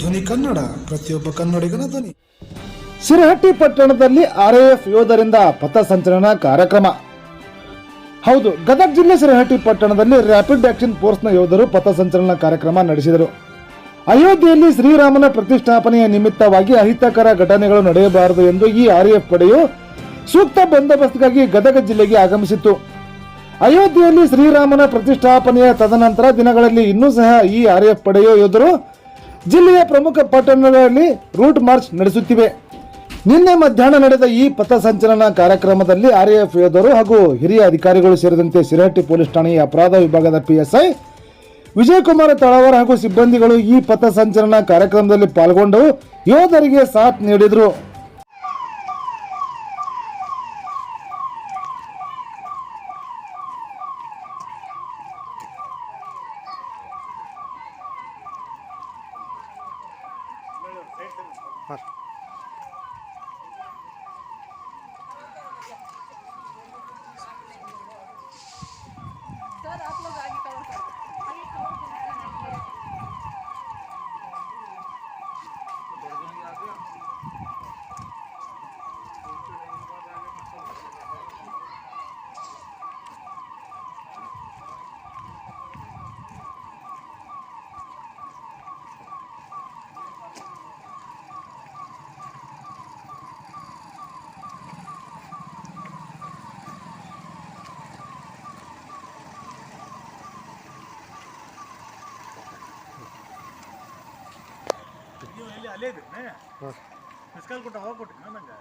ಧ್ವನಿ ಕನ್ನಡ, ಪ್ರತಿಯೊಬ್ಬ ಕನ್ನಡಿಗನ ಧ್ವನಿ. ಸಿರಹಟ್ಟಿ ಪಟ್ಟಣದಲ್ಲಿ ಆರ್ಎಎಫ್ ಯೋಧರಿಂದ ಪಥಸಂಚಲನ ಕಾರ್ಯಕ್ರಮ. ಹೌದು, ಗದಗ ಜಿಲ್ಲೆ ಸಿರಹಟ್ಟಿ ಪಟ್ಟಣದಲ್ಲಿ ರ್ಯಾಪಿಡ್ ಆಕ್ಷನ್ ಫೋರ್ಸ್ನ ಯೋಧರು ಪಥಸಂಚಲನ ಕಾರ್ಯಕ್ರಮ ನಡೆಸಿದರು. ಅಯೋಧ್ಯೆಯಲ್ಲಿ ಶ್ರೀರಾಮನ ಪ್ರತಿಷ್ಠಾಪನೆಯ ನಿಮಿತ್ತವಾಗಿ ಅಹಿತಕರ ಘಟನೆಗಳು ನಡೆಯಬಾರದು ಎಂದು ಈ ಆರ್ಎಎಫ್ ಪಡೆಯು ಸೂಕ್ತ ಬಂದೋಬಸ್ತ್ಗಾಗಿ ಗದಗ ಜಿಲ್ಲೆಗೆ ಆಗಮಿಸಿತ್ತು. ಅಯೋಧ್ಯೆಯಲ್ಲಿ ಶ್ರೀರಾಮನ ಪ್ರತಿಷ್ಠಾಪನೆಯ ತದನಂತರ ದಿನಗಳಲ್ಲಿ ಇನ್ನೂ ಸಹ ಈ ಆರ್ಎಎಫ್ ಪಡೆಯ ಯೋಧರು ಜಿಲ್ಲೆಯ ಪ್ರಮುಖ ಪಟ್ಟಣಗಳಲ್ಲಿ ರೂಟ್ ಮಾರ್ಚ್ ನಡೆಸುತ್ತಿವೆ. ನಿನ್ನೆ ಮಧ್ಯಾಹ್ನ ನಡೆದ ಈ ಪಥಸಂಚಲನ ಕಾರ್ಯಕ್ರಮದಲ್ಲಿ ಆರ್ಎಎಫ್ ಯೋಧರು ಹಾಗೂ ಹಿರಿಯ ಅಧಿಕಾರಿಗಳು ಸೇರಿದಂತೆ ಸಿರಹಟ್ಟಿ ಪೊಲೀಸ್ ಠಾಣೆಯ ಅಪರಾಧ ವಿಭಾಗದ ಪಿಎಸ್ಐ, ವಿಜಯಕುಮಾರ ತಳವಾರ ಹಾಗೂ ಸಿಬ್ಬಂದಿಗಳು ಈ ಪಥಸಂಚಲನ ಕಾರ್ಯಕ್ರಮದಲ್ಲಿ ಪಾಲ್ಗೊಂಡು ಯೋಧರಿಗೆ ಸಾಥ್ ನೀಡಿದರು. পার ನೀವು ಎಲ್ಲಿ ಅಲ್ಲೇ ಇದ್ರಿ ಮಿಸ್ ಕಾಲ್ ಕೊಟ್ಟ ಹೋಗಿ ಕೊಟ್ಟಿ ನಂಗೆ